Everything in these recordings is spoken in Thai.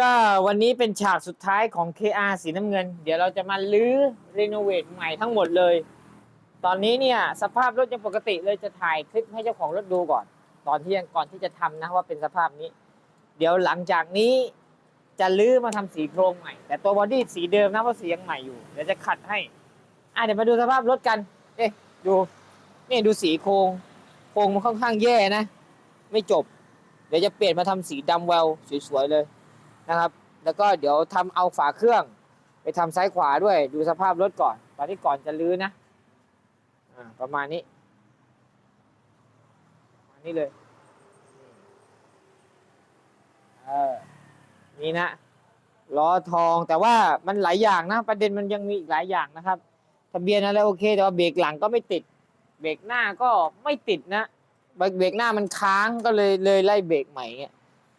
ก็วันนี้เป็นฉากสุดท้ายของ KR สีน้ำเงิน เดี๋ยวเราจะมาลื้อรีโนเวทใหม่ทั้งหมดเลย ตอนนี้เนี่ยสภาพรถยังปกติเลยจะถ่ายคลิปให้เจ้าของรถดูก่อน ตอนที่ยังก่อนที่จะทำนะว่าเป็นสภาพนี้ เดี๋ยวหลังจากนี้จะลื้อมาทำสีโครงใหม่ แต่ตัวบอดี้สีเดิมนะเพราะสียังใหม่อยู่เดี๋ยวจะขัดให้อะเดี๋ยวมาดูสภาพรถกัน เอ๊ะดูนี่ดูสีโครงโครงมันค่อนข้างแย่นะ ไม่จบ เดี๋ยวจะเปลี่ยนมาทำสีดำแววสวยๆเลย นะครับ แล้วก็เดี๋ยวทำเอาฝาเครื่อง ไปทำซ้ายขวาด้วยดูสภาพรถก่อน ตอนที่ก่อนจะลื้อนะอ่าประมาณนี้ประมาณนี้เลยเออนี่นะล้อทองแต่ว่ามันหลายอย่างนะ ประเด็นมันยังมีอีกหลายอย่างนะครับ ทะเบียนอะไรโอเค แต่ว่าเบรกหลังก็ไม่ติด เบรกหน้าก็ไม่ติดนะเบรกเบรกหน้ามันค้างก็เลยเลยไล่เบรกใหม่เงี้ย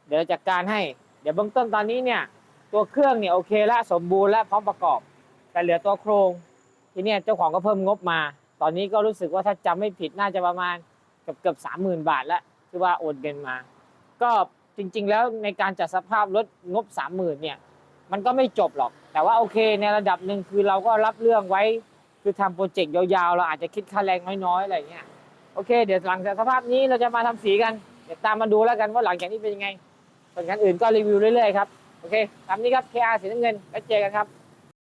เดี๋ยวจัดการให้ เดี๋ยวเบื้องต้นตอนนี้เนี่ยตัวเครื่องเนี่ยโอเคแล้วสมบูรณ์และพร้อมประกอบ แต่เหลือตัวโครงทีนี้เจ้าของก็เพิ่มงบมา ตอนนี้ก็รู้สึกว่าถ้าจำไม่ผิดน่าจะประมาณเกือบเกือบสามหมื่นบาทแล้วที่ว่าโอนเงินมา ก็จริง ๆ แล้วในการจัดสภาพรถงบสามหมื่นเนี่ยมันก็ไม่จบหรอก แต่ว่าโอเคในระดับหนึ่งคือเราก็รับเรื่องไว้ คือทำโปรเจกต์ยาวๆ เราอาจจะคิดค่าแรงน้อยๆอะไรเงี้ยโอเค เดี๋ยวหลังจากสภาพนี้เราจะมาทำสีกัน เดี๋ยวตามมาดูแล้วกันว่าหลังจากนี้เป็นยังไง ส่วนคันอื่นก็รีวิวเรื่อยๆครับ โอเคตามนี้ครับ KR สีน้ำเงินแล้วเจอกันครับ